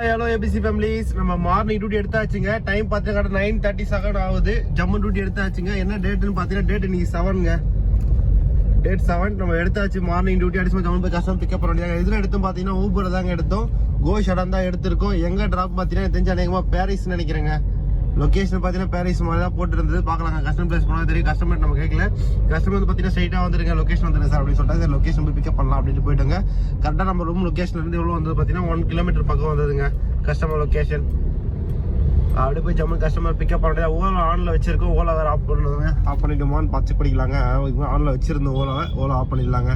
Hello ABC families நம்ம morning duty எடுத்தாச்சுங்க. Time பார்த்தீங்கன்னா நைன் தேர்ட்டி செகண்ட் ஆகுது. ஜம்மு டியூட்டி எடுத்தாச்சுங்க. என்ன டேட்டுன்னு பார்த்தீங்கன்னா டேட் இன்னைக்கு செவனுங்க டேட் செவன் நம்ம எடுத்தாச்சு மார்னிங் டியூட்டி அடிச்சு ஜம்மு போய் கஷ்டம் பிக்கப் பண்ண முடியாது இதில் எடுத்தோம் பார்த்தீங்கன்னா ஊபர் தாங்க எடுத்தோம். கோ ஷடன் தான் எடுத்திருக்கோம். எங்க டிராப் பார்த்தீங்கன்னா எனக்கு தெரிஞ்ச அநேகமாக பாரிஸ் நினைக்கிறேங்க. லொக்கேஷன் பார்த்தீங்கன்னா பேரிஸ் மாதிரி தான் போட்டுருந்தது. பார்க்கலாம் கஸ்டமர் பிளேஸ் போனால் தெரியும். கஸ்டமர் நம்ம கேட்கல. கஸ்டமர் வந்து பார்த்தீங்கன்னா ஸ்ட்ரைட்டாக வந்துருங்க. லொக்கேஷன் வந்துருங்க சார் அப்படின்னு சொல்லிட்டு லொக்கேஷன் போய் பிக்கப் பண்ணலாம் அப்படின்ட்டு போயிட்டோங்க. கரெக்டாக நம்ம ரூம் லொக்கேஷன்லேருந்து எவ்வளோ வந்தது பார்த்தீங்கன்னா ஒன் கிலோமீட்டர் பக்கம் வந்ததுங்க. கஸ்டமர் லொகேஷன் அப்படியே போய் ஜம்மு கஸ்டமர் பிக்கப் பண்ணுறது ஓலா ஆனில் வச்சிருக்கோம். ஓலா வேறு ஆஃப் பண்ணுங்க ஆஃப் பண்ணிட்டோமான்னு பார்த்து படிக்கலாங்க. ஆனில் வச்சுருந்தோம் ஓலாவை ஓலா ஆஃப் பண்ணிடலாங்க.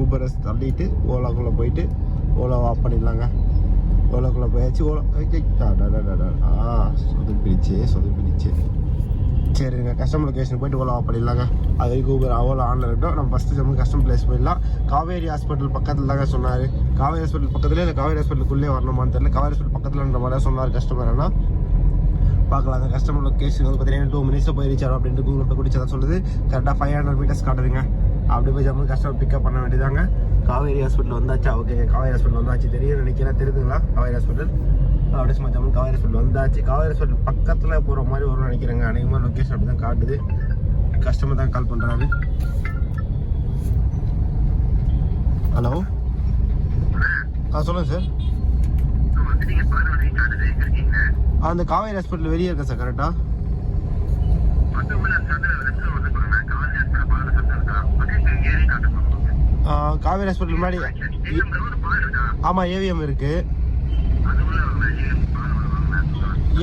ஊபரஸ் தள்ளிட்டு ஓலாக்குள்ளே போயிட்டு ஓலாவை ஆஃப் பண்ணிடலாங்க. ஓலாக்குள்ளே போயாச்சு ஓலா ஐய், ஆ சொதப்பிடிச்சு சரிங்க கஸ்டமர் லொகேஷன் போயிட்டு ஓலா பண்ணிடலாங்க அது வரைக்கும் ஊபர் ஓலா ஆன்ல இருக்கட்டும் நம்ம ஃபஸ்ட்டு ஜம்மு கஸ்டம் பிளேஸ் போயிடலாம் காவேரி ஹாஸ்பிட்டல் பக்கத்தில் தாங்க சொன்னார் காவேரி ஹாஸ்பிட்டல் பக்கத்துலேயே இல்லை காவேரி ஹாஸ்பிட்டலுக்குள்ளே வரணுமான்னு தெரியல காவேரி ஹாஸ்பிட்டல் பக்கத்துலன்ற மாதிரி சொன்னார் கஸ்டமர் ஆனால் பார்க்கலாங்க கஸ்டமர் லொக்கேஷன் வந்து பார்த்தீங்கன்னா டூ மினிட்ஸில் போய் ரீச் ஆகும் அப்படின்ட்டு கூகுள் பே குடிச்சதான் சொல்லுது கரெக்டாக ஃபைவ் ஹண்ட்ரட் மீட்டர்ஸ் காட்டுதுங்க அப்படி போய் ஜம்மு கஸ்டமர் பிக்கப் பண்ண வேண்டியதாங்க காவேரி ஹாஸ்பிட்டல் வந்தாச்சா? ஓகேங்க காவேரி ஹாஸ்பிட்டல் வந்தாச்சு. தெரியும் நினைக்கிறேன். தெரியுதுங்களா? காவேரி ஹாஸ்பிட்டல் அப்படியே சும்மா ஜம்மு காவேரி ஹாஸ்பிட்டல் வந்தாச்சு. காவேரி ஹாஸ்பிட்டல் பக்கத்தில் போகிற மாதிரி வரும்னு நினைக்கிறேங்க. அநேகமாக லொக்கேஷன் அப்படி தான் காட்டுது. கஸ்டமர் தான் கால் பண்ணுறாரு ஹலோ ஆ சொல்லுங்கள் சார் அந்த காவேரி ஹாஸ்பிட்டல் வெளியே இருக்கா சார் கரெக்டாக காவேரி ஹாஸ்பிட்டல் முன்னாடி ஆமாம் ஏவிஎம் இருக்கு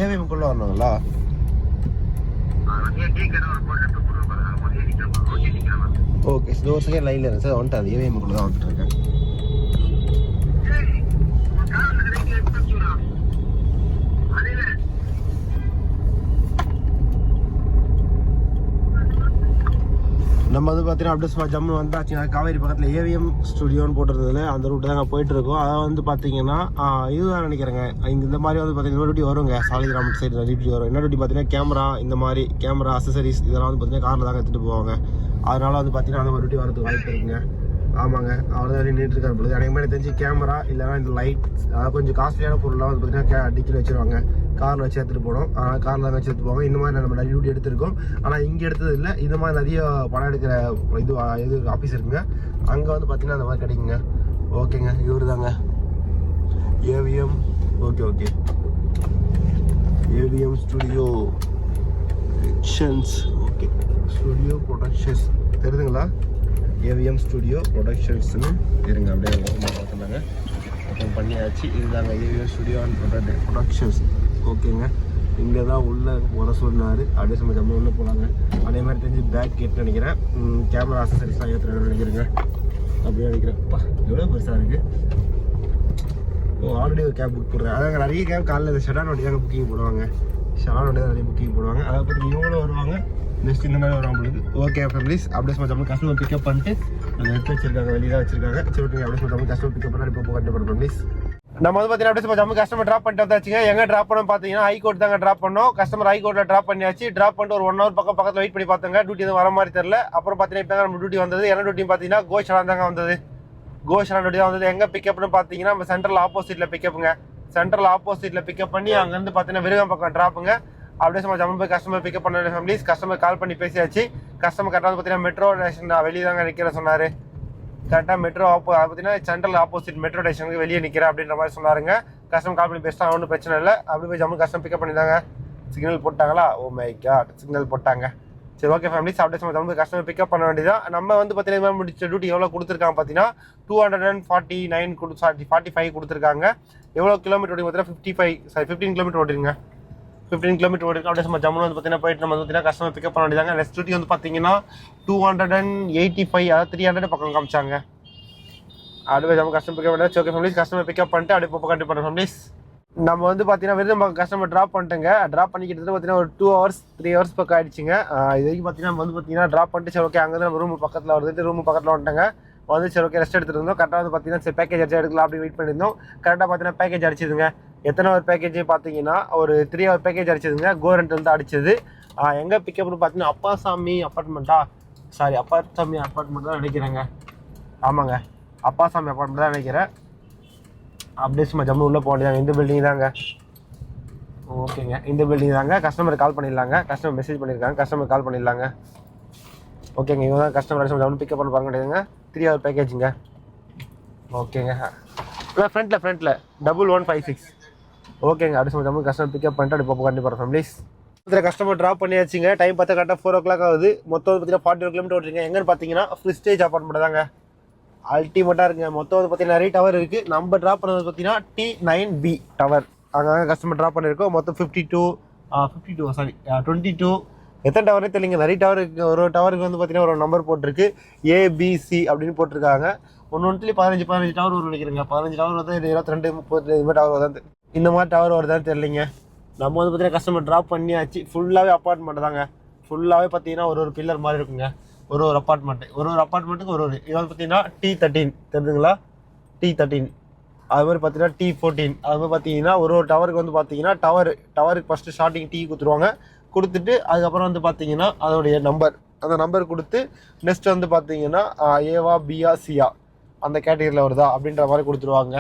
ஏவிஎம் குள்ள வரணுங்களா ஓகே சார் ஒரு செகண்ட் லைனில் இருக்கு சார் வந்துட்டு அது ஏவிஎம் குள்ள தான் வந்துட்டு இருக்கேன் நம்ம வந்து பார்த்தீங்கன்னா அப்படியே ஜம்மு வந்தாச்சுன்னா காவேரி பக்கத்தில் ஏவிஎம் ஸ்டுடியோன்னு போட்டிருந்ததுல அந்த ரூட்டு தான் போயிட்டு இருக்கோம் அதை வந்து பார்த்தீங்கன்னா இதுதான் நினைக்கிறேங்க. இங்கே இந்த மாதிரி வந்து பார்த்தீங்கன்னா டியூட்டி வருங்க. சாலிகிராம் சைடு டியூட்டி வரும். என்ன டியூட்டி பார்த்தீங்கன்னா கேமரா இந்த மாதிரி கேமரா அசசரிஸ் இதெல்லாம் வந்து பார்த்தீங்கன்னா காரில் தாங்க எடுத்துகிட்டு போவாங்க. அதனால வந்து பார்த்தீங்கன்னா அந்த மாதிரி டியூட்டி வரதுக்கு வாய்ப்பு இருக்குங்க. ஆமாங்க. அவ்வளோதான் நின்றுட்டு இருக்காரு பொழுது எனக்கு மாதிரி தெரிஞ்சு கேமரா இல்லைனா இந்த லைட் அதாவது கொஞ்சம் காஸ்ட்லியான பொருள்லாம் வந்து பார்த்தீங்கன்னா டிக்கில் வச்சுருவாங்க. காரில் வச்சு எடுத்துகிட்டு போனோம். ஆனால் காரில் தான் வச்சு எடுத்து போவோம் இந்த மாதிரி நம்ம நிறைய டியூட்டி எடுத்திருக்கோம். ஆனால் இங்கே எடுத்தது இல்லை. இந்த மாதிரி நிறைய படம் எடுக்கிற இது இது ஆஃபீஸ் இருக்குங்க. அங்கே வந்து பார்த்தீங்கன்னா அந்த மாதிரி கிடைக்குங்க. ஓகேங்க. இவரு தாங்க AVM okay okay. AVM studio okay. Studio productions தெரியுதுங்களா? ஏவிஎம் ஸ்டுடியோ ப்ரொடக்ஷன்ஸ்னு இருங்க அப்படியே பார்த்துட்டாங்க ஓப்பன் பண்ணியாச்சு. இதுதாங்க ஏவிஎம் ஸ்டுடியோ அண்ட் ப்ரொடக்ஷன்ஸ் ஓகேங்க. இங்கே தான் உள்ளே உர சொன்னார். அப்படியே நம்ம ஜம்மு உள்ளே போகலாங்க அதே மாதிரி தெரிஞ்சு பேக் கேட் நினைக்கிறேன். கேமரா அசசரிஸ்லாம் ஏற்றுறேன் நினைக்கிறேங்க. அப்படியே நினைக்கிறேன். அப்பா எவ்வளோ பெருசாக இருக்குது ஓ ஆல்ரெடி ஒரு கேப் புக் போடுறேன். அதாங்க நிறைய கேப் காலையில் இந்த ஷெடான் வண்டி தாங்க புக்கிங் போடுவாங்க. ஷெடான் வண்டி தான் நிறைய புக்கிங் போடுவாங்க. அதை பற்றி இவ்வளோ வருவாங்க? நெக்ஸ்ட் இந்த மாதிரி வரும் உங்களுக்கு ஓகே ஃபேமிலிஸ் அப்படியே சும்மா நம்ம கஸ்டமர் பிக்கப் பண்ணிட்டு அதை எடுத்து வச்சிருக்காங்க வெளியே தான் வச்சிருக்காங்க. சரி ஓகே அப்படியே சும்மா கஸ்டமர் பிக்கப் பண்ணி இப்போ கண்டிப்பாக ஃபேமிலிஸ் நம்ம வந்து பார்த்தீங்கன்னா அப்படியே ஜம்மு கஸ்டமர் ட்ராப் பண்ணிட்டு வந்தாச்சுங்க. எங்கே ட்ராப் பண்ணோம் பார்த்தீங்கன்னா ஹைகோர்ட் தாங்க ட்ராப் பண்ணோம். கஸ்டமர் ஹைகோர்ட்டில் ட்ராப் பண்ணியாச்சு. ட்ராப் பண்ணிட்டு ஒரு ஒன் ஹவர் பக்கம் பக்கத்தில் வெயிட் பண்ணி பார்த்தாங்க. டியூட்டி எதுவும் வர மாதிரி தெரியல. அப்புறம் பார்த்தீங்கன்னா இப்போ நம்ம டியூட்டி வந்தது. என்ன டியூட்டி பார்த்தீங்கன்னா கோஷலாம் தாங்க வந்தது. கோஷலாம் டியூட்டி தான் வந்தது. எங்கே பிக்கப்னு பார்த்தீங்கன்னா நம்ம சென்ட்ரல் ஆப்போசிட்டில் பிக்கப்புங்க சென்ட்ரல் ஆப்போசிட்டில் பிக்கப் பண்ணி அங்கேருந்து பார்த்தீங்கன்னா விருகம் பக்கம் ட்ராப்புங்க அப்படியே சும்மா ஜம்மு போய் கஸ்டமர் பிக்கப் பண்ண ஃபேமிலிஸ் கஸ்டமர் கால் பண்ணி பேசியாச்சு. கஸ்டமர் கரெக்டாக பார்த்தீங்கன்னா மெட்ரோ ஸ்டேஷன் வெளியே தாங்க நிற்கிற சொன்னார். கரெக்டாக மெட்ரோ ஆப்போ பார்த்தீங்கன்னா சென்ட்ரல் ஆப்போசிட் மெட்ரோ ஸ்டேஷனுக்கு வெளியே நிற்கிறேன் அப்படின்ற மாதிரி சொன்னாருங்க. கஸ்டமர் கால் பண்ணி பேசினா ஒன்றும் பிரச்சனை இல்லை. அப்படி போய் ஜம்மு கஸ்டமர் பிக்கப் பண்ணியிருந்தாங்க சிக்னல் போட்டாங்களா? ஓ மை காட் சிக்னல் போட்டாங்க. சரி ஓகே ஃபேமிலிஸ் அப்படியே நம்ம தமிழ் கஸ்டமர் பிக்கப் பண்ண வேண்டியதான் நம்ம வந்து பார்த்தீங்கன்னா முடிச்ச டியூட்டி எவ்வளோ கொடுத்துருக்காங்க பார்த்தீங்கன்னா two hundred and forty nine கொடு சாரி ஃபார்ட்டி ஃபைவ் கொடுத்துருக்காங்க. எவ்வளோ கிலோமீட்டர் ஓடி பார்த்தீங்கன்னா fifty five sorry fifteen kilometre ஓடிருங்க fifteen kilometre ஓடிருக்கு அப்படியே நம்ம ஜம்முன்னு வந்து பார்த்தீங்கன்னா போயிட்டு நம்ம வந்து பார்த்தீங்கன்னா கஸ்டமர் பிக்கப் பண்ண வேண்டியதாங்க நெக்ஸ்ட் வந்து பார்த்தீங்கன்னா two hundred and eighty five அதாவது த்ரீ ஹண்ட்ரட் பக்கம் காமிச்சாங்க. அப்படியே நம்ம கஸ்டமர் பிக்கப் பண்ணி ஓகே ஃபேமிலிஸ் கஸ்டமர் பிக்கப் பண்ணிட்டு அப்படியே இப்போ கண்டிப்பாக ஃபேமிலிஸ் நம்ம வந்து பார்த்தீங்கன்னா விருதும் கஸ்டமர் ட்ராப் பண்ணிட்டுங்க. ட்ராப் பண்ணி கிட்டத்தட்ட பார்த்தீங்கன்னா ஒரு டூ ஹவர்ஸ் த்ரீ ஹவர்ஸ் பக்கம் ஆயிடுச்சுங்க. இது வரைக்கும் பார்த்தீங்கன்னா வந்து பார்த்தீங்கன்னா ட்ராப் பண்ணிட்டு சரி ஓகே அங்கே நம்ம ரூம் பக்கத்தில் வருது. ரூம் பக்கத்தில் வந்துட்டாங்க. வந்து சரி ஓகே ரெஸ்ட் எடுத்துருந்தோம் இருந்தோம். கரெக்டாக வந்து பார்த்தீங்கன்னா சரி பேக்கேஜ் அடிச்சு எடுக்கலாம் அப்படி வெயிட் பண்ணியிருந்தோம் கரெக்டாக பார்த்தீங்கன்னா பேக்கேஜ் அடிச்சிதுங்க. எத்தனை ஒரு பேக்கேஜ் பார்த்தீங்கன்னா ஒரு த்ரீ ஹவர் பேக்கேஜ் அடிச்சதுங்க கோரண்ட் வந்து அடிச்சது. எங்கே பிக்கப்னு பார்த்தீங்கன்னா அப்பாசாமி அப்பார்ட்மெண்ட்டா சாரி அப்பாசாமி அப்பார்ட்மெண்ட் தான் நினைக்கிறேங்க. ஆமாங்க. அப்பாசாமி அப்பார்ட்மெண்ட் தான் நினைக்கிறேன். அப்படியே சும்மா ஜம்மு உள்ளே போக வேண்டியதாங்க இந்த பில்டிங் தாங்க. ஓகேங்க. இந்த பில்டிங் தாங்க. கஸ்டமர் கால் பண்ணிடலாங்க. கஸ்டமர் மெசேஜ் பண்ணியிருக்காங்க. கஸ்டமர் கால் பண்ணிடலாங்க. ஓகேங்க. இவங்க தான் கஸ்டமர் ஜம்மு பிக்கப் பண்ண பாருங்க கிடையாதுங்க. த்ரீ ஹவர் பேக்கேஜுங்க ஓகேங்க. ஃப்ரண்ட்டில் ஃப்ரண்ட்டில் டபுள் ஒன் ஃபைவ் சிக்ஸ் ஓகேங்க அடுத்த சும்மா கஸ்டமர் பிக்கப் பண்ணிட்டு அப்படி போக கண்டிப்பாக ஃபேமிலிஸ் இதில் கஸ்டமர் ட்ராப் பண்ணியாச்சுங்க. டைம் பார்த்தா கரெக்டாக ஃபோர் ஓ கிளாக் ஆகுது. மொத்தம் பார்த்தீங்கன்னா ஃபார்ட்டி கிலோமீட்டர் ஓட்டுறீங்க. எங்கன்னு பார்த்தீங்கன்னா ஃப்ரிஸ்டேஜ் அப்பார்ட்மெண்ட் தாங்க அல்டிமேட்டாக இருக்குங்க. மொத்தம் வந்து பார்த்தீங்கன்னா நிறைய டவர் இருக்குது நம்ம ட்ராப் பண்ணது பார்த்தீங்கன்னா டி நைன் பி டவர் அங்கே கஸ்டமர் ட்ராப் பண்ணியிருக்கோம். மொத்தம் fifty two fifty two sorry twenty two எத்தனை டவரே தெரியலங்க. நிறைய டவர் இருக்குது ஒரு டவருக்கு வந்து பார்த்தீங்கன்னா ஒரு நம்பர் போட்டிருக்கு. ஏபிசி அப்படின்னு போட்டிருக்காங்க. ஒன்று ஒன்றுலேயும் பதினஞ்சு பதினஞ்சு டவர் வரும் நினைக்கிறேங்க. பதினஞ்சு டவர் வந்து இருபத்தி ரெண்டு முப்பது இது மாதிரி டவர் வந்து இந்த மாதிரி டவர் வருதான்னு தெரிலிங்க நம்ம வந்து பார்த்தீங்கன்னா கஸ்டமர் ட்ராப் பண்ணியாச்சு. ஃபுல்லாகவே அப்பார்ட்மெண்ட் தாங்க. ஃபுல்லாகவே பார்த்தீங்கன்னா ஒரு ஒரு பில்லர் மாதிரி இருக்குங்க. ஒரு ஒரு அப்பார்ட்மெண்ட் ஒரு ஒரு அப்பார்ட்மெண்ட்டுக்கு ஒரு ஒரு இது வந்து பார்த்தீங்கன்னா டி தேர்ட்டீன் தெரிஞ்சுங்களா டி தேர்ட்டீன் அது மாதிரி பார்த்தீங்கன்னா டி ஃபோர்டீன் அது மாதிரி பார்த்தீங்கன்னா ஒரு ஒரு டவருக்கு வந்து பார்த்தீங்கன்னா டவர் டவருக்கு ஃபஸ்ட்டு ஸ்டார்டிங் டீ கொடுத்துருவாங்க. கொடுத்துட்டு அதுக்கப்புறம் வந்து பார்த்தீங்கன்னா அதோடைய நம்பர் அந்த நம்பர் கொடுத்து நெக்ஸ்ட் வந்து பார்த்தீங்கன்னா ஏவா பியா சியா அந்த கேட்டகரியில் வருதா அப்படின்ற மாதிரி கொடுத்துருவாங்க.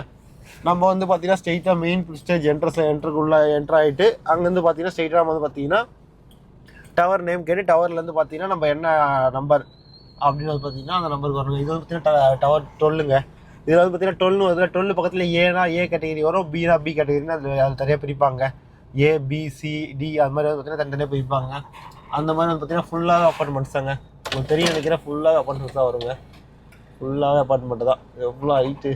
நம்ம வந்து பார்த்தீங்கன்னா ஸ்ட்ரெயிட்டாக மெயின் ஸ்டேஜ் என்ட்ரஸில் என்ட்ருக்குள்ளே என்ட்ரு ஆகிட்டு அங்கேருந்து பார்த்தீங்கன்னா ஸ்ட்ரெயிட்டாக நம்ம வந்து பார்த்தீங்கன்னா டவர் நேம் கேட்டு டவர்லேருந்து பார்த்தீங்கன்னா நம்ம என்ன நம்பர் அப்படின்னு வந்து பார்த்தீங்கன்னா அந்த நம்பருக்கு வரணும். இது வந்து பார்த்தீங்கன்னா டவர் டொல்லுங்க இதில் வந்து பார்த்தீங்கன்னா டொல்னு வருது டுவெல் பக்கத்தில் ஏனா ஏ கேட்டகரி வரும். பினா பி கேட்டகரின்னு அது அது தனியாக பிரிப்பாங்க. ஏ பி சி டி அது மாதிரி வந்து பார்த்தீங்கன்னா தனித்தனியாக பிரிப்பாங்க. அந்த மாதிரி வந்து பார்த்தீங்கன்னா ஃபுல்லாக அப்பார்ட்மெண்ட்ஸ் தாங்க. உங்களுக்கு தெரியும் நினைக்கிறேன் ஃபுல்லாக அப்பார்ட்மெண்ட்ஸ் தான் வருங்க. ஃபுல்லாகவே அப்பார்ட்மெண்ட்டு தான். எவ்வளோ ஹைட்டு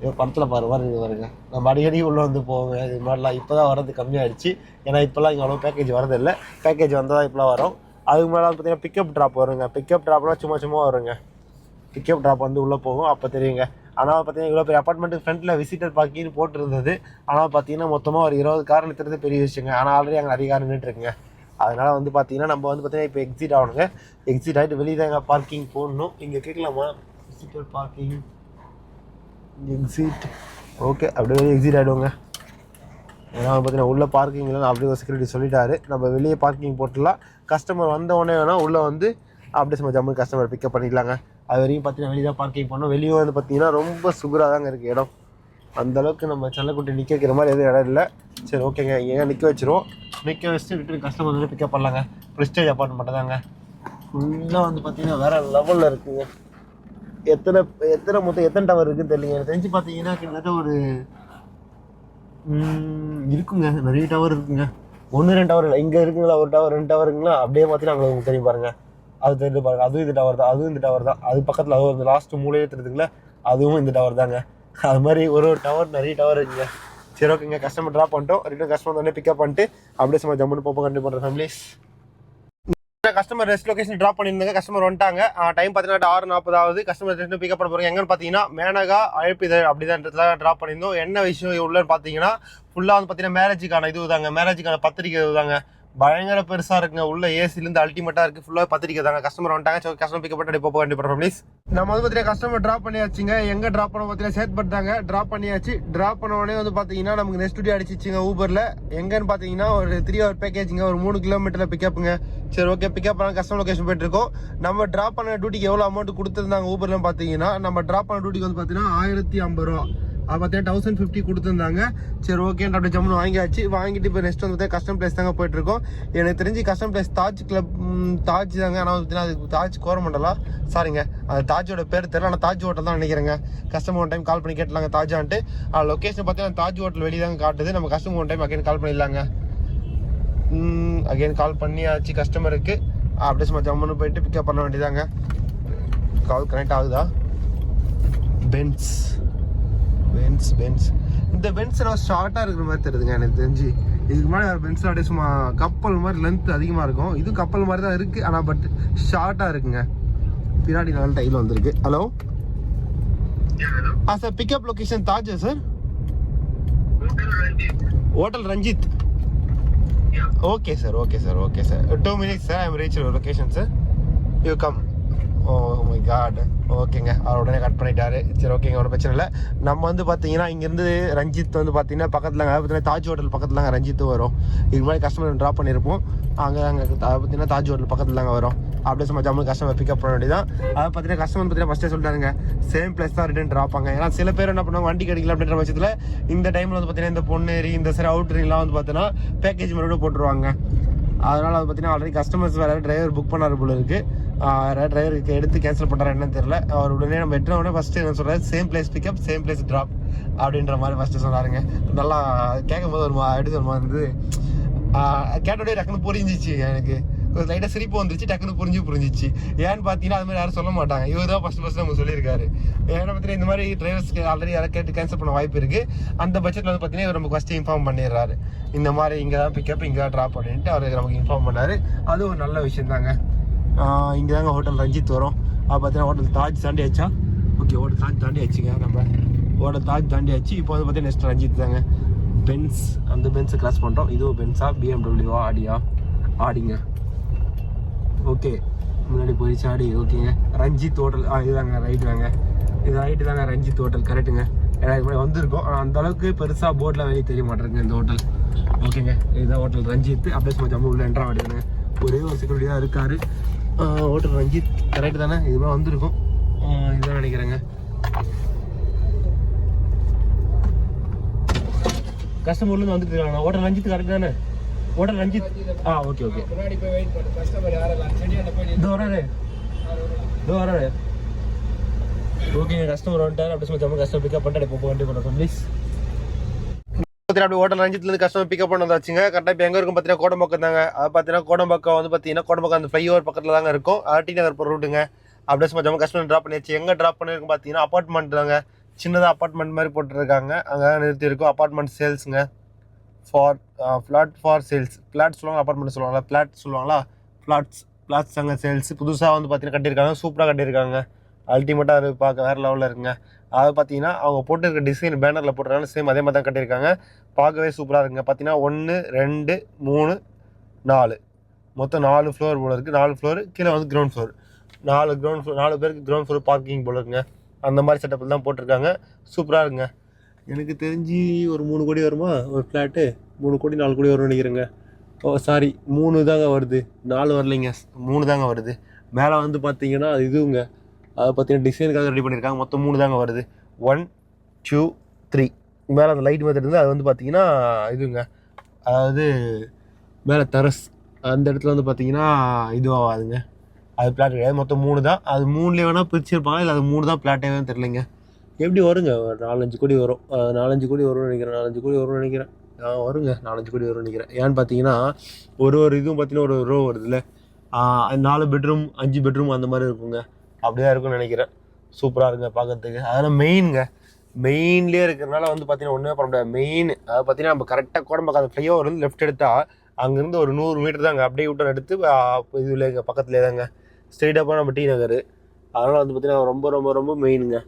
இது படத்தில் பாரு மாதிரி இது வருங்க நம்ம அடிக்கடி உள்ளே வந்து போவோங்க இது மாதிரிலாம் இப்போ தான் வரது கம்மியாயிடுச்சு. ஏன்னா இப்போலாம் இங்கே அவ்வளோ பேக்கேஜ் வரதில்லை பேக்கேஜ் வந்தால் தான் இப்போலாம் வரும். அதுக்கு மேலே வந்து பார்த்தீங்கன்னா பிக்கப் ட்ராப் வருங்க. பிக்கப் ட்ராப்லாம் சும்மா சும்மா வருங்க. பிக்கப் ட்ராப் வந்து உள்ளே போகும் அப்போ தெரியுங்க. ஆனால் பார்த்தீங்கன்னா இவ்வளோ பெரிய அப்பார்ட்மெண்ட்டுக்கு ஃப்ரண்ட்டில் விசிட்டர் பார்க்கின்னு போட்டிருந்தது. ஆனால் பார்த்தீங்கன்னா மொத்தமாக ஒரு இருபது கார் நிறுத்துறது பெரிய விஷயங்க. ஆனால் ஆல்ரெடி அங்கே நிறைய கார் நின்றுட்டுருக்குங்க அதனால் வந்து பார்த்தீங்கன்னா நம்ம வந்து பார்த்தீங்கன்னா இப்போ எக்ஸிட் ஆகணுங்க. எக்ஸிட் ஆகிட்டு வெளியே தாங்க பார்க்கிங் போடணும். இங்கே கேட்கலாமா? விசிட்டர் பார்க்கிங் எக்ஸிட் ஓகே அப்படியே வெளியே எக்ஸிட் ஆகிடுவோங்க ஏன்னா பார்த்தீங்கன்னா உள்ள பார்க்கிங்லாம் அப்படியே ஒரு செக்யூரிட்டி சொல்லிட்டாரு. நம்ம வெளியே பார்க்கிங் போட்டுடலாம். கஸ்டமர் வந்த உடனே வேணால் உள்ளே வந்து அப்படியே நம்ம ஜம்மு கஸ்டமர் பிக்கப் பண்ணிக்கலாங்க. அது வரையும் பார்த்தீங்கன்னா வெளியே தான் பார்க்கிங் பண்ணோம். வெளியே வந்து பார்த்தீங்கன்னா ரொம்ப சுகுராக தாங்க இருக்குது இடம். அந்தளவுக்கு நம்ம செல்லக்குட்டி நிற்க வைக்கிற மாதிரி எதுவும் இடம் இல்லை. சரி ஓகேங்க ஏன் நிற்க வச்சிருவோம். நிற்க வச்சுட்டு ரிட்டர்ன் கஸ்டமர் வந்து பிக்கப் பண்ணலாங்க. ப்ரிஸ்டேஜ் அப்பார்ட்மெண்ட் தாங்க ஃபுல்லாக வந்து பார்த்தீங்கன்னா வேறு லெவலில் இருக்குங்க. எத்தனை எத்தனை மொத்தம் எத்தனை டவர் இருக்குன்னு தெரியல எனக்கு தெரிஞ்சு பார்த்தீங்கன்னா கிட்டத்தட்ட ஒரு இருக்குங்க. நிறைய டவர் இருக்குங்க. ஒன்று ரெண்டு டவர் இல்லை. இங்கே இருக்குங்களா? ஒரு டவர் ரெண்டு டவர் இருக்குங்களா? அப்படியே பார்த்தீங்கன்னா அங்கே உங்களுக்கு தெரியும் பாருங்க. அது தெரிஞ்சு பாருங்க. அதுவும் இந்த டவர் தான். அதுவும் இந்த டவர் தான். அது பக்கத்தில் அது ஒரு லாஸ்ட் மூலையே தெரியுதுங்களா? அதுவும் இந்த டவர் தாங்க. அது மாதிரி ஒரு ஒரு டவர் நிறைய டவர் இருக்குங்க. சரி ஓகேங்க கஸ்டமர் ட்ராப் பண்ணிட்டோம். ரிட்டர்ன் கஸ்டமர் உடனே பிக்கப் பண்ணிட்டு அப்படியே சும்மா ஜம்முன்னு போப்போம். கண்டிப்பாக families customer rest location drop பண்ணியிருந்தாங்க. கஸ்டமர் வந்துட்டாங்க. டைம் பார்த்தீங்கன்னா ஆறு நாற்பதாவது. கஸ்டமர் ரெஸ்ட் பிக்கப் பண்ண போகிறோம் எங்கன்னு பார்த்தீங்கன்னா மேனகா அழைப்பிதழ் அப்படிதான் ட்ராப் பண்ணியிருந்தோம். என்ன விஷயம் உள்ளன்னு பார்த்தீங்கன்னா ஃபுல்லாக வந்து பார்த்தீங்கன்னா மேரேஜுக்கான இது தாங்க மேரேஜுக்கான பத்திரிக்கை தாங்க பயங்கர பெருசாக இருக்குங்க. உள்ள ஏசிலேருந்து அல்டிமேட்டா இருக்குது ஃபுல்லாக பத்திரிக்கை தாங்க. கஸ்டமர் வந்துட்டாங்க. சரி கஸ்டமர் பிக்கப் பண்ணி போக கண்டிப்பாக ப்ளீஸ் நம்ம வந்து பார்த்தீங்கன்னா கஸ்டமர் ட்ராப் பண்ணியாச்சுங்க. எங்கே ட்ராப் பண்ண பாத்தீங்கன்னா சேத் தாங்க ட்ராப் பண்ணியாச்சு. டிராப் பண்ண உடனே வந்து பாத்தீங்கன்னா நமக்கு நெக்ஸ்ட் டே அடிச்சிச்சுங்க ஊபரில். எங்கன்னு பார்த்தீங்கன்னா ஒரு த்ரீ ஹவர் பேக்கேஜுங்க ஒரு மூணு கிலோமீட்டரில் பிக்கப்புங்க சரி ஓகே பிக்கப் பண்ண கஸ்டமர் லொகேஷன் போயிட்டு இருக்கோம். நம்ம ட்ராப் பண்ண டியூட்டிக்கு எவ்வளோ அமௌண்ட் கொடுத்துருந்தாங்க ஊபர்ல பார்த்தீங்கன்னா நம்ம ட்ராப் பண்ண டியூட்டிக்கு வந்து பார்த்தீங்கன்னா ஆயிரத்தி ஐம்பது ரூபா. அப்போ தௌசண்ட் ஃபிஃப்டி கொடுத்துருந்தாங்க. சரி ஓகேன்ற அப்படி ஜம்முன்னு வாங்கியாச்சு. வாங்கிட்டு இப்போ நெக்ஸ்ட் வந்து கஸ்டம் பிளேஸ் தாங்க போயிட்டுருக்கோம். எனக்கு தெரிஞ்சு custom place Taj club Taj தாங்க. ஆனால் பார்த்தீங்கன்னா அது தாஜ் கோரமண்டலா? சாரிங்க அது தாஜோட பேர் தெரியல ஆனால் தாஜ் ஹோட்டல் தான் நினைக்கிறேங்க. கஸ்டமர் ஒன் டைம் கால் பண்ணி கேட்டலாங்க தாஜான்ட்டு. லொக்கேஷன் பார்த்தீங்கன்னா தாஜ் ஹோட்டல் வெளியே தாங்க காட்டுது. நம்ம customer one time again call பண்ணிடலாங்க. அகைன் கால் பண்ணியாச்சு கஸ்டமருக்கு அப்படியே சும்மா ஜம்முன்னு போயிட்டு பிக்கப் பண்ண வேண்டியதாங்க. கால் கனெக்ட் ஆகுதா? பென்ஸ் பென்ஸ் பென்ஸ் இந்த பென்ஸ் நான் ஷார்ட்டாக இருக்கிற மாதிரி தெரியுதுங்க எனக்கு தெரிஞ்சு. இதுக்கு முன்னாடி வேறு பென்ஸ் அப்படியே சும்மா கப்பல் மாதிரி லென்த் அதிகமாக இருக்கும். இது கப்பல் மாதிரி தான் இருக்குது ஆனால் பட் ஷார்ட்டாக இருக்குங்க. பின்னாடி நல்ல டைல் வந்திருக்கு. Hello ah sir pickup location தாஜா sir hotel Ranjith okay sir okay sir okay sir two minutes sir I'm reach location sir you come oh my god ஓகேங்க அவர் உடனே கட் பண்ணிட்டாரு. சரி ஓகேங்க ஒன்றும் பிரச்சனை இல்லை. நம்ம வந்து பார்த்தீங்கன்னா இங்கேருந்து ரஞ்சித் வந்து பார்த்தீங்கன்னா பக்கத்தில் பார்த்தீங்கன்னா தாஜ் ஹோட்டல் பக்கத்தில் தாங்க ரஞ்சித் வரும். இதுக்கு மாதிரி கஸ்டமர் ட்ராப் பண்ணியிருப்போம் அங்கே அங்கே பார்த்தீங்கன்னா தாஜ் ஹோட்டல் பக்கத்தில் தாங்க வரும். அப்படியே சும்மா ஜம்மு கஸ்டமர் பிக்கப் பண்ண வேண்டியதான் அதை பார்த்தீங்கன்னா கஸ்டமர் பார்த்தீங்கன்னா ஃபஸ்ட்டே சொல்லிட்டாருங்க. சேம் பிளேஸ் தான் ரிட்டர்ன் ட்ராப்பாங்க ஏன்னா சில பேர் என்ன பண்ணுவாங்க வண்டி கிடைக்கல அப்படின்ற பட்சத்தில் இந்த டைமில் வந்து பார்த்தீங்கன்னா இந்த பொன்னேரி இந்த சரி அவுட்ரிங்லாம் வந்து பார்த்தீங்கன்னா பேக்கேஜ் மறுபடியும் போட்டுருவாங்க. அதனால் அது பார்த்தீங்கன்னா ஆல்ரெடி கஸ்டமர்ஸ் வேறு டிரைவர் புக் பண்ணாரு போல இருக்குது டிரைவருக்கு எடுத்து கேன்சல் பண்ணுறாரு என்னன்னு தெரியல. அவர் உடனே நம்ம வெட்டின உடனே ஃபஸ்ட்டு என்ன சொல்கிறார் same place pickup same place drop அப்படின்ற மாதிரி ஃபஸ்ட்டு சொன்னாருங்க. நல்லா கேட்கும் போது ஒரு மா எப்படி வந்து கேட்டோடய டக்குன்னு புரிஞ்சிச்சு எனக்கு. ஒரு லைட்டாக சிரிப்பு வந்துருச்சு டக்குன்னு புரிஞ்சு புரிஞ்சிச்சு. ஏன்னு பார்த்தீங்கன்னா அது மாதிரி யாரும் சொல்ல மாட்டாங்க. இவர் தான் ஃபர்ஸ்ட் ஃபஸ்ட்டு நம்ம சொல்லியிருக்காரு. ஏன்னா பார்த்தீங்கன்னா இந்த மாதிரி டிரைவர்ஸ்க்கு ஆல்ரெடி யாரும் கேட்டு கேன்சல் பண்ண வாய்ப்பு இருக்குது அந்த பட்சத்தில் வந்து பார்த்தீங்கன்னா இவர் நமக்கு ஃபஸ்ட்டு இன்ஃபார்ம் பண்ணிடுறாரு. இந்த மாதிரி இங்கே தான் பிக்கப் இங்கே தான் ட்ராப் பண்ணிட்டு அவர் நமக்கு இன்ஃபார்ம் பண்ணாரு. அது ஒரு நல்ல விஷயம் தாங்க இங்கே தாங்க ஹோட்டல் ரஞ்சித் வரும். அப்போ பார்த்தீங்கன்னா ஹோட்டல் தாஜ் தாண்டி ஆச்சா ஓகே ஹோட்டல் தாஜ் தாண்டி ஆச்சுங்க நம்ம. ஹோட்டல் தாஜ் தாண்டி ஆச்சு இப்போ வந்து பார்த்தீங்கன்னா நெக்ஸ்ட் ரஞ்சித் தாங்க. பென்ஸ் அந்த பென்ஸை கிராஸ் பண்ணுறோம் இதுவும் பென்ஸா பிஎம்டபிள்யூவா ஆடியா? ஆடிங்க. ஓகே. முன்னாடி போயிடுச்சு ஆடி. ஓகேங்க. ரஞ்சித் ஹோட்டல் ஆ இதுதாங்க ரைட்டு தாங்க. இது ரைட்டு தாங்க ரஞ்சித் ஹோட்டல் கரெக்டுங்க ஏன்னா இது மாதிரி வந்திருக்கோம். ஆனால் அந்த அளவுக்கு பெருசாக போர்டில் வெளியே தெரிய மாட்டேங்குங்க இந்த ஹோட்டல். ஓகேங்க. இதுதான் ஹோட்டல் ரஞ்சித். அப்படியே கொஞ்சம் உள்ள என்ட்ரா ஆடிங்க ஒரே ஒரு செக்யூரிட்டி தான் இருக்காரு. ஓட்டர் ரஞ்சித் கரெக்ட் தானே? இது மாதிரி வந்திருக்கும். இதுதான் நினைக்கிறேங்க. கஸ்டமர்லேருந்து வந்துட்டு இருக்காங்க. ஓட்டர் ரஞ்சித் கரெக்ட் தானே? ஓட்டர் ரஞ்சித். ஆ ஓகே ஓகே முன்னாடி கஸ்டமர் இதோ வராரு. இதோ வராரு. கஸ்டமர் வந்துட்டாரு. அப்படி சொல்லி கஸ்டமர் பிக்கப் பண்ணிட்டு இப்போ வண்டி பண்ணுறோம் ப்ளீஸ் அப்படி ஹோட்டல் ரஞ்சித்லேருந்து கஸ்டமர் பிக்கப் பண்ண வந்தாச்சுங்க. கரெக்டாக இப்போ எங்கே இருக்கும் பார்த்தீங்கன்னா கோடம்பாக்கம் தாங்க அது பார்த்தீங்கன்னா கோடம்பாக்கம் வந்து பார்த்தீங்கன்னா கோடம்பாக்கம் அந்த ஃப்ளைஓவர் பக்கத்தில் தாங்க இருக்கும். ஆர்டி நகர் போகிற ரூட்டுங்க அப்படியே சும்மா ஜம்மு கஸ்டமர் ட்ராப் பண்ணியாச்சு. எங்கே ட்ராப் பண்ணியிருக்கோம் பார்த்தீங்கன்னா அப்பார்ட்மெண்ட் தாங்க. சின்னதாக அப்பார்ட்மெண்ட் மாதிரி போட்டுருக்காங்க. அங்கே நிறுத்தி இருக்கும். Apartment சேல்ஸுங்க for flat for sales flat சொல்லுவாங்க அப்பார்ட்மெண்ட் சொல்லுவாங்களா ஃப்ளாட் சொல்லுவாங்களா? ஃப்ளாட்ஸ் ஃப்ளாட்ஸ் அங்கே சேல்ஸ் புதுசாக வந்து பார்த்தீங்கன்னா கட்டியிருக்காங்க. சூப்பராக கட்டியிருக்காங்க. அல்டிமேட்டாக அது பார்க்க வேறு லெவலில் இருக்குங்க. அது பார்த்தீங்கன்னா அவங்க போட்டிருக்க டிசைன் பேனரில் போட்டுருக்காங்க சேம் அதே மாதிரி தான் கட்டியிருக்காங்க. பார்க்கவே சூப்பராக இருக்குங்க. பார்த்தீங்கன்னா ஒன்று ரெண்டு மூணு நாலு. மொத்தம் நாலு ஃப்ளோர் போல இருக்குது நாலு ஃப்ளோர் கீழே வந்து கிரவுண்ட் ஃப்ளோர் நாலு கிரவுண்ட் ஃப்ளோர் நாலு பேருக்கு கிரவுண்ட் ஃப்ளோர் பார்க்கிங் போல் இருக்குங்க. அந்த மாதிரி செட்டப்பில் தான் போட்டிருக்காங்க. சூப்பராக இருக்குங்க. எனக்கு தெரிஞ்சு ஒரு மூணு கோடி வருமா? ஒரு ஃப்ளாட்டு மூணு கோடி நாலு கோடி வரும்னு நினைக்கிறேங்க. ஓ சாரி மூணு தாங்க வருது. நாலு வரலைங்க. மூணு தாங்க வருது. மேலே வந்து பார்த்தீங்கன்னா அது இதுவுங்க. அது பார்த்தீங்கன்னா டிசைனுக்காக ரெடி பண்ணியிருக்காங்க மொத்தம் மூணு தாங்க வருது. ஒன் டூ த்ரீ மேலே அந்த லைட் மெத்தட் இருந்து அது வந்து பார்த்தீங்கன்னா இதுங்க. அதாவது மேலே டெரஸ் அந்த இடத்துல வந்து பார்த்தீங்கன்னா இதுவாகாதுங்க. அது பிளாட் கிடையாது மொத்தம் மூணு தான். அது மூணுலேயே வேணால் பிரிச்சிருப்பாங்க இல்லை அது மூணு தான் பிளாட்டே தெரிலங்க எப்படி வருங்க? ஒரு நாலஞ்சு கோடி வரும். நாலஞ்சு கோடி வரும்னு நினைக்கிறேன். நாலஞ்சு கோடி வரும்னு நினைக்கிறேன். ஆ வருங்க. நாலஞ்சு கோடி வரும்னு நினைக்கிறேன். ஏன்னு பார்த்தீங்கன்னா ஒரு ஒரு இதுவும் பார்த்தீங்கன்னா ஒரு ரோ வருதுல்ல. நாலு பெட்ரூம் அஞ்சு பெட்ரூம் அந்த மாதிரி இருக்குங்க. அப்படியே இருக்கும்னு நினைக்கிறேன். சூப்பராக இருக்குங்க பார்க்கறதுக்கு. அதெல்லாம் மெயினுங்க மெயின்லேயே இருக்கிறனால வந்து பார்த்தீங்கன்னா ஒன்றுமே பண்ண முடியாது. மெயின் அதை பார்த்தீங்கன்னா நம்ம கரெக்டாக கோடம்பாக்கம் அந்த ஃப்ளைஓவர் வந்து லெஃப்ட் எடுத்தால் அங்கேருந்து ஒரு நூறு மீட்டர் தாங்க. அப்படியே விட்டு எடுத்து இதில் எங்கள் பக்கத்துலேயே தாங்க. ஸ்ட்ரெயிட்டாக போனால் நம்ம டி நகர். அதனால் வந்து பார்த்தீங்கன்னா ரொம்ப ரொம்ப ரொம்ப மெயினுங்க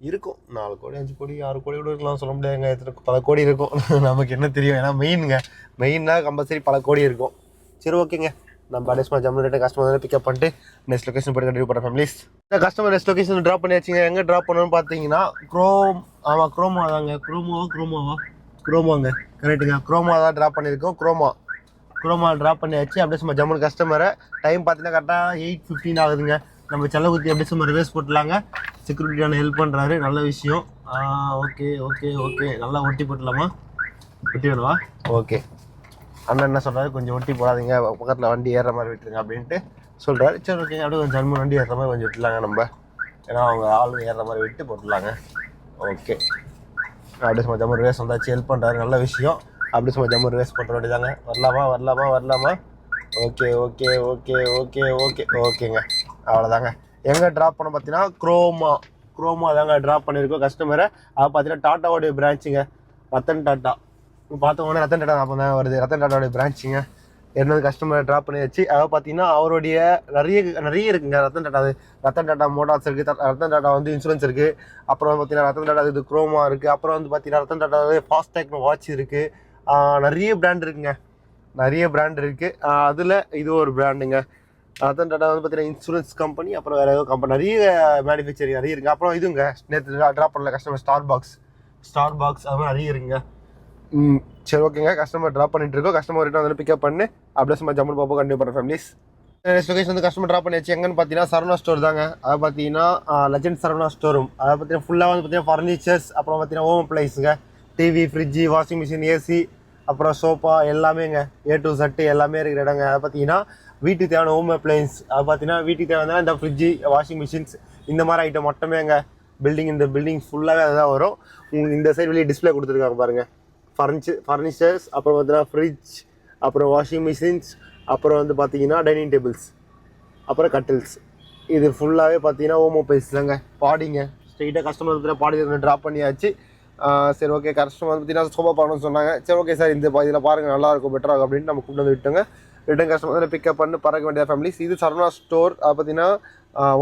இருக்கும். நாலு கோடி அஞ்சு கோடி ஆறு கோடி கூட இருக்கலாம் சொல்ல முடியாதுங்க. எத்தனை பல கோடி இருக்கும். நமக்கு என்ன தெரியும்? ஏன்னா மெயினுங்க மெயின்னா கம்பல்சரி பல கோடி இருக்கும். சரி ஓகேங்க நம்ம அடிஸ்மா ஜம்மு ரேட்டு கஸ்டமர் பிக்கப் பண்ணிட்டு நெக்ஸ்ட் லொக்கேஷன் போட்டு கண்டிப்பாக பண்ணுற ஃபேமிலிஸ் இந்த கஸ்டமர் நெக்ஸ்ட் லொக்கேஷன் ட்ராப் பண்ணியாச்சுங்க. எங்கே ட்ராப் பண்ணணும்னு பார்த்தீங்கன்னா க்ரோம் ஆமாம் க்ரோமா தாங்க. க்ரோமோவா க்ரோமாவா க்ரோமாங்க கரெக்டுங்க க்ரோமா தான் ட்ராப் பண்ணியிருக்கோம். க்ரோமா குரோமா ட்ராப் பண்ணியாச்சு. அப்படியே சும்மா ஜம்மு கஸ்டமரை டைம் பார்த்தீங்கன்னா கரெக்டாக எயிட் ஃபிஃப்டின் ஆகுதுங்க. நம்ம செல்ல அப்படியே சும்மா ரிவர்ஸ் போட்டுலாங்க செக்யூரிட்டியான ஹெல்ப் பண்ணுறாரு நல்ல விஷயம். ஓகே ஓகே ஓகே நல்லா ஒட்டி போட்டுலாமா ஒட்டி வேணுமா ஓகே அண்ணன் என்ன சொல்கிறாரு கொஞ்சம் ஒட்டி போடாதீங்க பக்கத்தில் வண்டி ஏறுற மாதிரி விட்டுருங்க அப்படின்ட்டு சொல்கிறாரு சரி ஓகேங்க அப்படியே கொஞ்சம் ஜம்மு வண்டி ஏறுற மாதிரி கொஞ்சம் விட்டுலாங்க நம்ம. ஏன்னா அவங்க ஆள் ஏறுற மாதிரி விட்டு போட்டுலாங்க ஓகே அப்படியே சும்மா ஜம்மு ரேஸ் வந்தாச்சு ஹெல்ப் பண்ணுறாரு நல்ல விஷயம். அப்படியே சும்மா ஜம்மு ரேஸ் பண்ணுற வேண்டியதாங்க வரலாமா வரலாமா வரலாமா? Okay okay okay okay okay ஓகேங்க அவ்வளோதாங்க எங்கே ட்ராப் பண்ண பார்த்தீங்கன்னா குரோமா குரோமா தாங்க ட்ராப் பண்ணியிருக்கோம் கஸ்டமரை அது பார்த்தீங்கன்னா டாட்டாவோடைய பிரான்ச்சுங்க ரத்தன் டாட்டா பார்த்தவனே ரத்தன் டாட்டா அப்போ தான் வருது. ரத்தன் டாட்டாவோடைய பிரான்ச்சுங்க என்னது கஸ்டமரை ட்ராப் பண்ணி வச்சு அதாவது பார்த்தீங்கன்னா அவருடைய நிறைய நிறைய இருக்குங்க. ரத்தன் டாட்டா அது ரத்தன் டாட்டா மோட்டார்ஸ் இருக்குது ரத்தன் டாட்டா வந்து இன்சூரன்ஸ் இருக்குது அப்புறம் வந்து பார்த்தீங்கன்னா ரத்தன் டாட்டா இது குரோமா இருக்குது அப்புறம் வந்து பார்த்தீங்கன்னா ரத்தன் டாட்டா ஃபாஸ்டேக் வாட்ச் இருக்குது நிறைய பிராண்ட் இருக்குங்க. நிறைய பிராண்ட் இருக்குது அதில் இது ஒரு பிராண்டுங்க ரத்தன் டாட்டா வந்து பார்த்தீங்கன்னா இன்சூரன்ஸ் கம்பெனி அப்புறம் வேறு ஏதோ கம்பெனி நிறைய மேனுஃபேக்சரிங் நிறைய இருக்குது அப்புறம் இதுங்க. நேற்று ட்ராப் பண்ணல customer star box star box அது மாதிரி நிறைய இருக்குங்க. சரி ஓகேங்க கஸ்டமர் ட்ராப் பண்ணிட்டு இருக்கோம். கஸ்டமர் ரிட்டன் வந்து பிக்கப் பண்ணி. அப்படியே சும்மா ஜம்மு பாப்பா கண்டிப்பாக பண்ணுற ஃபேமிலிஸ் நெக்ஸ்ட் லொகேஷன் வந்து கஸ்டமர் ட்ராப் பண்ணியாச்சு. எங்கன்னு பார்த்தீங்கன்னா சரவணா ஸ்டோர் தாங்க. அதை பார்த்தீங்கன்னா லெஜண்ட் சரவணா ஸ்டோர் அதை பார்த்தீங்கன்னா ஃபுல்லாக வந்து பார்த்தீங்கன்னா ஃபர்னிச்சர்ஸ் அப்புறம் பார்த்தீங்கன்னா home அப்ளைஸுங்க TV fridge washing machine AC அப்புறம் சோஃபா எல்லாமேங்க. ஏ டு சட்டு எல்லாமே இருக்கிற இடங்க. அதை பார்த்தீங்கன்னா வீட்டுக்கு தேவையான ஹோம் அப்ளைன்ஸ் அதை பார்த்தீங்கன்னா வீட்டுக்கு தேவையான இந்த ஃப்ரிட்ஜு வாஷிங் மிஷின்ஸ் இந்த மாதிரி ஐட்டம் மட்டுமே மட்டுமேங்க. பில்டிங் இந்த பில்டிங் ஃபுல்லாகவே அதுதான் வரும். உங்களுக்கு இந்த சைடு வெளியே டிஸ்ப்ளே கொடுத்துருக்காங்க பாருங்கள் ஃபர்னிச்சர் ஃபர்னிச்சர்ஸ் அப்புறம் பார்த்தீங்கன்னா ஃப்ரிட்ஜ் அப்புறம் வாஷிங் மிஷின்ஸ் அப்புறம் வந்து பார்த்தீங்கன்னா டைனிங் டேபிள்ஸ் அப்புறம் கட்டில்ஸ் இது ஃபுல்லாகவே பார்த்தீங்கன்னா ஓமோ பைஸ் தாங்க பாடிங்க. ஸ்ட்ரெயிட்டாக கஸ்டமர் வந்து பாடி ட்ராப் பண்ணியாச்சு. சரி ஓகே கஸ்டமர் பார்த்தீங்கன்னா சோபா பண்ணணும்னு சொன்னாங்க. சரி ஓகே சார் இந்த இதில் பாருங்கள் நல்லாயிருக்கும் பெட்டராக இருக்கும் அப்படின்னு நம்ம கூப்பிட்டு வந்து விட்டோங்க ரிட்டன் கஸ்டமர் பிக்கப் பண்ணி பறக்க வேண்டிய ஃபேமிலிஸ் இது சரவணா ஸ்டோர் பார்த்தீங்கன்னா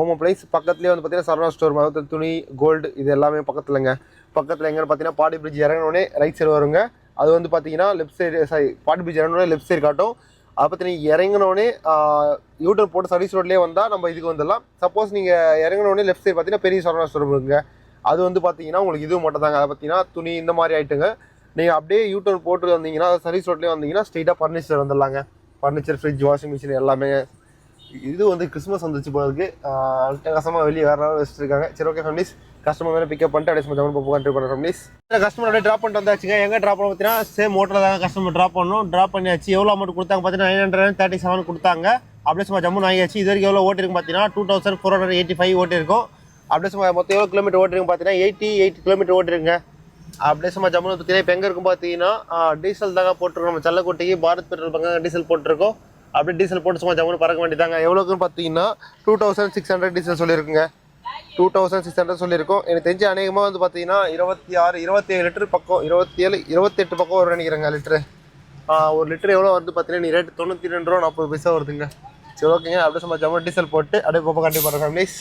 ஓமோ பிளேஸ் பக்கத்துலேயே வந்து பார்த்தீங்கன்னா சரவணா ஸ்டோர் மதத்தில் துணி கோல்டு இது எல்லாமே பக்கத்துலங்க. பக்கத்தில் எங்கே பார்த்தீங்கன்னா பாடி பிரிட்ஜ் இறங்கினோடனே ரைட் சைடு வருங்க. அது வந்து பார்த்தீங்கன்னா left side sorry Padi bridge இறங்கினோடனே left side காட்டும். அதை பற்றி நீங்கள் இறங்கினோடனே யூட்டர் போட்டு சர்வீஸ் ரோட்லேயே வந்தால் நம்ம இதுக்கு வந்துடலாம். சப்போஸ் நீங்கள் இறங்கினோடனே லெஃப்ட் சைடு பார்த்தீங்கன்னா பெரிய சரவணா ஸ்டோர் இருக்குங்க. அது வந்து பார்த்தீங்கன்னா உங்களுக்கு இதுவும் மட்டும் தாங்க. அதை பார்த்தீங்கன்னா துணி இந்த மாதிரி ஆகிட்டுங்க நீங்கள் அப்படியே யூடியூப் போட்டு வந்தீங்கன்னா சர்வீஸ் ரோட்லேயே வந்தீங்கன்னா ஸ்ட்ரெயிட்டாக ஃபர்னிச்சர் வந்துடலாங்க. ஃபர்னிச்சர் ஃப்ரிட்ஜ் வாஷிங் மிஷின் எல்லாமே. இது வந்து கிறிஸ்மஸ் வந்துச்சு போகிறதுக்கு அட்டகாசமாக வெளியே வேறு வச்சுருக்காங்க. சரி ஓகே ஃபேமிலிஸ் கஸ்டமர் மேலே பிக்கப் பண்ணிட்டு அப்படியே ஜம்மன் போக கண்ட்ரி பண்ணுற ஃபேமிலிஸ் கஸ்டமர் அப்படியே ட்ராப் பண்ணிட்டு வந்தாச்சுங்க. எங்கே ட்ராப் பண்ண பார்த்தீங்கன்னா சேம் ஹோட்டலில் தான் கஸ்டமர் ட்ராப் பண்ணணும். ட்ராப் பண்ணியாச்சு. எவ்வளோ அமௌண்ட் கொடுத்தாங்க பார்த்தீங்கன்னா நைன் ஹண்ட்ரட் தேர்ட்டி செவன் கொடுத்தாங்க. அப்படியே சும்மா ஜம்மு வாங்கியாச்சு இது வரைக்கும் எவ்வளோ ஓட்டிருக்கு பார்த்தீங்கன்னா two thousand four hundred eighty five ஓட்டிருக்கும் அப்படியே சும்மா மொத்தம் எவ்வளோ கிலோமீட்டர் ஓட்டிருக்கு பார்த்தீங்கன்னா எயிட்டி எயிட் கிலோமீட்டர் ஓட்டிருங்க அப்படியே சும்மா ஜம்மு பார்த்தீங்கன்னா இப்போ எங்கே இருக்கும் பார்த்தீங்கன்னா டீசல் தாங்க போட்டிருக்கோம். நம்ம செல்லக்குட்டிக்கு பாரத் பெட்ரோல் பங்காங்க டீசல் போட்டிருக்கோம். அப்படியே டீசல் போட்டு சும்மா ஜம்முன்னு பறக்க வேண்டியதாங்க எவ்வளோக்குன்னு பார்த்தீங்கன்னா two thousand six hundred diesel சொல்லியிருக்குங்க. Two thousand six hundred சொல்லியிருக்கோம். எனக்கு தெரிஞ்சு அநேகமாக வந்து பார்த்தீங்கன்னா இருபத்தி ஆறு இருபத்தேழு லிட்டர் பக்கம் இருபத்தி ஏழு இருபத்தெட்டு பக்கம் வரும் நினைக்கிறேங்க லிட்டரு. ஒரு லிட்டர் எவ்வளோ வந்து பார்த்தீங்கன்னா நீ ரேட்டு தொண்ணூற்றி ரெண்டு ரூபா நாற்பது பைசா வருதுங்க. சரி ஓகேங்க. அப்படியே சும்மா ஜம்மு டீசல் போட்டு அப்படியே போப்போ கண்டிப்பாக இருக்கோம் ப்ளீஸ்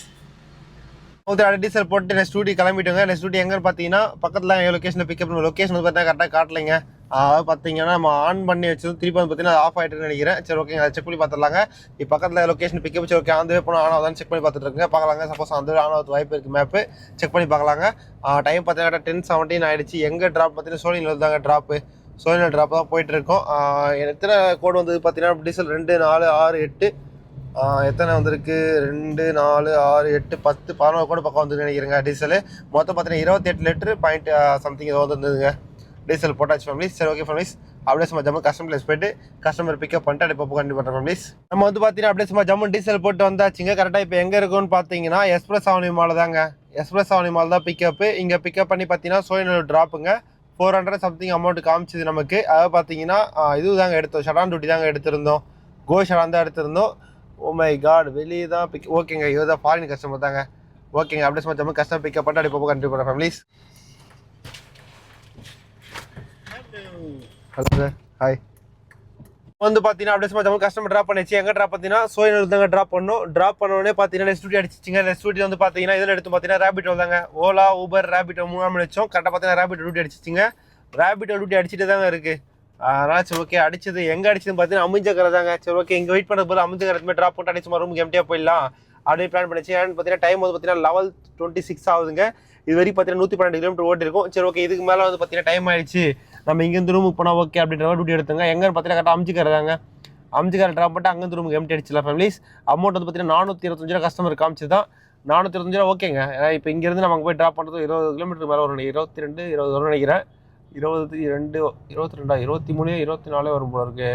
ஓகே அப்படியே டீசல் போட்டு நெக்ஸ்ட் டூட்டி கிளம்பிட்டோங்க. நெக்ஸ்ட் டூட்டி எங்கே பார்த்தீங்கன்னா பக்கத்தில் எங்கள் லொக்கேஷனில் பிக்கப் லொக்கேஷன் வந்து பார்த்தீங்கன்னா கரெக்டாக காட்டலைங்க. அதாவது பார்த்தீங்கன்னா நம்ம ஆன் பண்ணி வச்சதும் திருப்பி வந்து பார்த்தீங்கன்னா ஆஃப் ஆகிட்டுன்னு நினைக்கிறேன். சரி ஓகேங்க அதை செக் பண்ணி பார்த்துடலாங்க. இப்போ பக்கத்தில் லொக்கேஷன் பிக்கப் சரி ஓகே அந்த போனால் ஆன் ஆகுதான்னு செக் பண்ணி பார்த்துட்டு இருக்குங்க பார்க்கலாங்க. சப்போஸ் அந்த ஆன் ஆகுது வாய்ப்பு இருக்குது மேப்பு செக் பண்ணி பார்க்கலாங்க. டைம் பார்த்தீங்கன்னா டென் செவன்டீன் ஆகிடுச்சு எங்கே ட்ராப் பார்த்தீங்கன்னா சோனியில் தாங்க ட்ராப்பு சோனியில் ட்ராப் தான் போயிட்டுருக்கோம் எத்தனை கோடு வந்தது பார்த்தீங்கன்னா டீசல் ரெண்டு நாலு ஆறு எட்டு. எத்தனை வந்திருக்கு? ரெண்டு நாலு ஆறு எட்டு பத்து. பதினோரு கோடு பக்கம் வந்து நினைக்கிறேங்க டீசல் மொத்தம் பார்த்தீங்கன்னா இருபத்தெட்டு லிட்டரு பாயிண்ட் சம்திங் ஏதோ வந்துருந்துங்க டீசல் போட்டாச்சு ஃபேமிலிஸ் சரி ஓகே ஃபேமிலிஸ் அப்படியே சும்மா ஜம்மு கஸ்டமர் பிளேஸ் போயிட்டு கஸ்டமர் பிக்கப் பண்ணிட்டு அப்படியே இப்போ கண்டிப்பாக ஃபேமிலிஸ் நம்ம வந்து பார்த்தீங்கன்னா அப்படியே சும்மா ஜம்மு டீசல் போட்டு வந்தாச்சுங்க. கரெக்டாக இப்போ எங்கே இருக்கும்னு பார்த்தீங்கன்னா எக்ஸ்பிரஸ் அவனி மால் தாங்க. எக்ஸ்பிரஸ் அவனி மால் தான் பிக்கப்பு இங்கே பிக்கப் பண்ணி பார்த்தீங்கன்னா சோயனூர் ட்ராப்புங்க ஃபோர் ஹண்ட்ரட் சம்திங் அமௌண்ட் காமிச்சது நமக்கு. அதாவது பார்த்தீங்கன்னா இது தாங்க எடுத்தோம். ஷடான் டூட்டி தாங்க எடுத்திருந்தோம். கோ ஷடான் தான் எடுத்திருந்தோம். ஓ மை காட் வெளியே தான் பிக் ஓகேங்க இதுதான் ஃபாரின் கஸ்டமர் தாங்க. ஓகேங்க அப்படியே சும்மா ஜம்மு கஸ்டமர் பிக்கப் பண்ணிட்டு அப்படியே போக கண்டிப்பாக ஃபேமிலிஸ் ஹலோ சார். ஹாய் வந்து பார்த்தீங்கன்னா அப்படியே சும்மா ஜம்மு கஸ்டமர் ட்ராப் பண்ணிச்சு எங்கே ட்ராப் பார்த்தீங்கன்னா சோயனூர் தாங்க ட்ராப் பண்ணோம். ட்ராப் பண்ண உடனே பார்த்தீங்கன்னா ஸ்டூடியோ அடிச்சிச்சிங்க. ஸ்டூடியோ வந்து பார்த்தீங்கன்னா இதில் எடுத்து பார்த்தீங்கன்னா ரேபிட் வந்தாங்க ஓலா ஊபர் ரேபிட் மூணாம் வச்சோம் கரெக்டாக பார்த்தீங்கன்னா ரேபிட் டூட்டி அடிச்சிச்சிங்க. ரேபிட் டூட்டி அடிச்சுட்டு தாங்க இருக்குது அதனால் சரி ஓகே அடிச்சது எங்கே அடிச்சதுன்னு பார்த்தீங்கன்னா அமிஞ்சக்கரை தாங்க. சரி ஓகே இங்கே வெயிட் பண்ணுறது போது அமிஞ்சக்கரை ட்ராப் பண்ணிட்டு அடிச்சு ரூமுக்கு எம்டியாக போயிடலாம். அப்படின்னு பிளான் பண்ணிச்சு ஏன்னு பார்த்தீங்கன்னா டைம் வந்து பார்த்தீங்கன்னா லெவல் டுவெண்ட்டி சிக்ஸ் ஆகுதுங்க. இது வரைக்கும் பார்த்தீங்கன்னா நூற்றி பன்னெண்டு கிலோமீட்டர் ஓட்டிருக்கும் சரி ஓகே இதுக்கு மேலே வந்து பார்த்தீங்கன்னா டைம் ஆயிடுச்சு. நம்ம இங்கேருந்து ரூமுக்கு போனால் ஓகே அப்படின்ற மாதிரி டியூட்டி எடுத்துங்க. எங்கே பார்த்தீங்கன்னா கரெக்டாக அமிஞ்சிக்கரை தாங்க ட்ராப் பண்ணிட்டு அங்கேருந்து ரூமுக்கு எம்டி அடிச்சிடலாம் ஃபேமிலிஸ் அமௌண்ட் வந்து பார்த்தீங்கன்னா நானூற்றி இருபத்தஞ்சு ரூபா கஸ்டமர் காமிச்சு தான். நானூற்றி இருபத்தஞ்சு ரூபா ஓகேங்க ஏன்னா இப்போ இங்கேருந்து நம்ம அங்கே போய் ட்ராப் பண்ணுறது இருபது கிலோமீட்டர் மேலே வரும் இருபத்தி ரெண்டு இருபது வரும் நினைக்கிறேன். இருபத்தி ரெண்டு இருபத்தி ரெண்டா இருபத்தி மூணு இருபத்தி நாலே வரும் போல இருக்கு.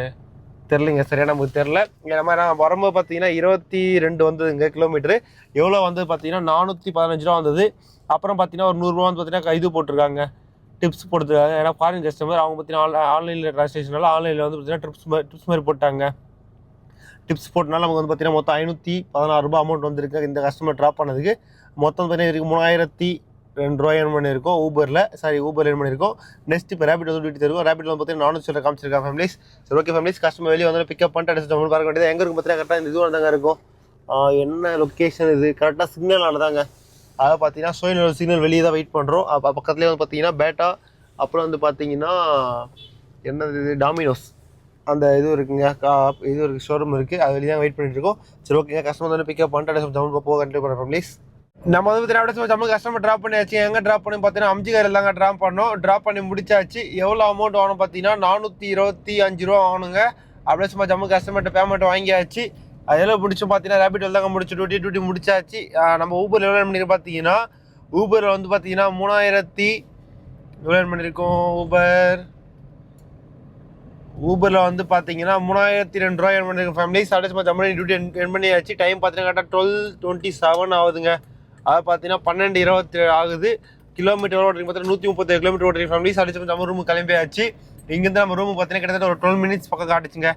தெரிலிங்க சரியா நமக்கு தெரில இந்த மாதிரி நான் வரும்போது பார்த்தீங்கன்னா இருபத்தி ரெண்டு வந்ததுங்க கிலோமீட்டரு எவ்வளோ வந்து பார்த்தீங்கன்னா நானூற்றி பதினஞ்சு ரூபா வந்தது. அப்புறம் பார்த்தீங்கன்னா ஒரு நூறுரூவா வந்து பார்த்தீங்கன்னா இது போட்டிருக்காங்க. டிப்ஸ் போடுறதுக்காக. ஏன்னா ஃபாரின் கஸ்டமர் அவங்க பார்த்தீங்கன்னா ஆன்லைனில் ட்ரான்ஸ்லேஷனால ஆன்லைனில் வந்து பார்த்தீங்கன்னா டிப்ஸ் மாதிரி டிப்ஸ் மாதிரி போட்டாங்க. டிப்ஸ் போட்டனால நமக்கு வந்து பார்த்தீங்கன்னா மொத்தம் ஐநூற்றி பதினாறு ரூபாய் அமௌண்ட் வந்திருக்கு. இந்த கஸ்டமர் ட்ராப் பண்ணதுக்கு மொத்தம் பார்த்தீங்கன்னா இதுக்கு மூணாயிரத்தி ரெண்டு ரூபாய் ஏர்ன் பண்ணியிருக்கோம் ஊபரில். சாரி ஊபர் ஏர்ன் பண்ணியிருக்கோம் நெக்ஸ்ட் இப்போ ரேபிட் வந்து வீட்டு தருவோம் ரேபிட் வந்து பார்த்தீங்கன்னா நானூற்றி சொல்ல காமிச்சிருக்காங்க ஃபேமிலிஸ் சரி ஓகே ஃபேமிலிஸ் கஸ்டமர் வெளியே வந்து பிக்கப் பண்ணிட்டு அடிச்சு டவுன் பார்க்க வேண்டியது. எங்கே இருக்கும் பார்த்தீங்கன்னா கரெக்டாக இந்த இதுவாக தாங்க இருக்கும். என்ன லொக்கேஷன் இது? கரெக்டாக சிக்னல் ஆனதாங்க. அதை பார்த்தீங்கன்னா சோயினோட சிக்னல் வெளியே தான் வெயிட் பண்ணுறோம் அப்போ பக்கத்துலேயே வந்து பார்த்தீங்கன்னா பேட்டா அப்புறம் வந்து பார்த்தீங்கன்னா என்னது இது? டாமினோஸ் அந்த இது இருக்குங்க கா இது இருக்குது ஷோரூம் இருக்குது அது வெளியே தான் வெயிட் பண்ணிட்டு இருக்கோம். சரி ஓகேங்க கஸ்டமர் வந்து பிக்கப் பண்ணிட்டு ஜம்மு போக கண்டிப்பாக பண்ணுறோம் ப்ளீஸ் நம்ம வந்து பார்த்தீங்கன்னா ஜம்மு கஸ்டமர் ட்ராப் பண்ணியாச்சு. எங்கே ட்ராப் பண்ணி பார்த்தீங்கன்னா அம்ஜிகார் தாங்க ட்ராப் பண்ணோம். ட்ராப் பண்ணி முடிச்சாச்சு. எவ்வளோ அமௌண்ட் ஆகணும் பார்த்தீங்கன்னா நானூற்றி இருபத்தி அஞ்சு ரூபா ஆகணுங்க அப்படியே சும்மா ஜம்மு கஸ்டமர்கிட்ட பேமெண்ட் வாங்கியாச்சு. அதில் பிடிச்சி பார்த்தீங்கன்னா ரேபிட் தாங்க முடிச்சு டூட்டி டூட்டி முடிச்சாச்சு நம்ம ஊபர் எவ்வளோ பண்ணி பார்த்தீங்கன்னா ஊபரில் வந்து பார்த்தீங்கன்னா மூணாயிரத்தி எவ்வளோ பண்ணியிருக்கோம் ஊபர் ஊபரில் வந்து பார்த்தீங்கன்னா மூணாயிரத்தி ரெண்டு ரூபா என் பண்ணியிருக்கோம் ஃபேமிலிஸ் அடிச்சு ஜம்மனி டியூட்டி என் பண்ணியாச்சு டைம் பார்த்தீங்கன்னா கரெக்டாக டுவெல் டுவெண்ட்டி செவன் ஆகுதுங்க அது பார்த்தீங்கன்னா பன்னெண்டு இருபத்தி ஆகுது கிலோமீட்டர் ஓட்டுறீங்க பார்த்தீங்கன்னா நூற்றி முப்பத்தேழு கிலோமீட்டர் ஓட்டுறீங்க ஃபேமிலிஸ் அடிச்சு நம்ம ரூம் கிளம்பியாச்சு இங்கேருந்து நம்ம ரூம் பார்த்தீங்கன்னா கிட்டத்தட்ட ஒரு டுவெல் மினிட்ஸ் பக்கம் காட்டுச்சுங்க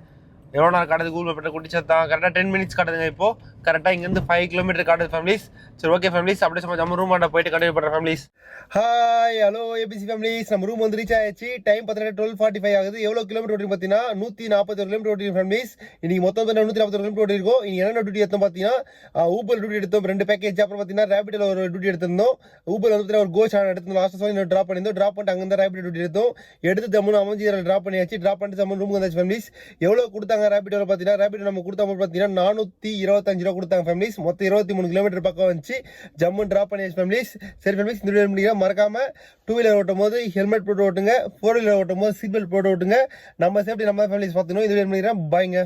எவ்வளோ நேரம் காட்டுது கூகுள் மேப்பில் குட்டி தான். கரெக்டாக டென் மினிட்ஸ் காட்டுதுங்க இப்போ. கரெக்டாக இங்கேருந்து ஃபைவ் கிலோமீட்டர் காட்டுது ஃபேமிலிஸ் சரி ஓகே ஃபேமிலிஸ் அப்படியே நம்ம நம்ம ரூம் போயிட்டு கண்டினியூ பண்ணுறேன் families hi hello ABC families நம்ம ரூம் வந்து ரீச் ஆயிடுச்சு டைம் பார்த்தீங்கன்னா டுவெல் ஃபார்ட்டி ஃபைவ் ஆகுது. எவ்வளோ கிலோமீட்டர் ஓட்டி பார்த்தீங்கன்னா நூற்றி நாற்பத்தி கிலோமீட்டர் ஓட்டி ஃபேமிலிஸ் இன்றைக்கி மொத்தம் வந்து நூற்றி நாற்பத்தி கிலோமீட்டர் ஓட்டிருக்கோம். இருக்கோம் என்ன டியூட்டி எடுத்தோம் பார்த்தீங்கன்னா ஊபர் டியூட்டி எடுத்தோம். ரெண்டு பேக்கேஜ் அப்புறம் பார்த்தீங்கன்னா ரேபிடில் ஒரு டியூட்டி எடுத்திருந்தோம். ஊபர் வந்து ஒரு கோச் எடுத்திருந்தோம். லாஸ்ட் சொல்லி ட்ராப் பண்ணியிருந்தோம். ட்ராப் பண்ணிட்டு அங்கே ரேபிட் டியூட்டி எடுத்தோம். எடுத்து ஜம்மு அமைஞ்சி ட்ராப் பண்ணியாச்சு. ட்ராப் பண்ணிட்டு ஜம்மு ரூமுக்கு வந்தாச்சு ஃபேமிலிஸ் எவ்வளோ கொடுத்தாங்க கொடுத்தாங்க ரேபிடோவில் பார்த்தீங்கன்னா ரேபிட் நம்ம கொடுத்த அமௌண்ட் பார்த்தீங்கன்னா நானூற்றி இருபத்தஞ்சு ரூபா கொடுத்தாங்க ஃபேமிலிஸ் மொத்தம் இருபத்தி மூணு கிலோமீட்டர் பக்கம் வந்துச்சு. ஜம்மு ட்ராப் பண்ணியாச்சு ஃபேமிலிஸ் சரி ஃபேமிலிஸ் இந்த வீடியோ முடியுங்க மறக்காமல் டூ வீலர் ஓட்டும் போது ஹெல்மெட் போட்டு ஓட்டுங்க. ஃபோர் வீலர் ஓட்டும் போது சீட் பெல்ட் போட்டு ஓட்டுங்க. நம்ம சேஃப்டி நம்ம ஃபேமிலிஸ் பார்த்துக்கணும். இந்த வீடியோ முடிக்கிறேன் பாய்ங்க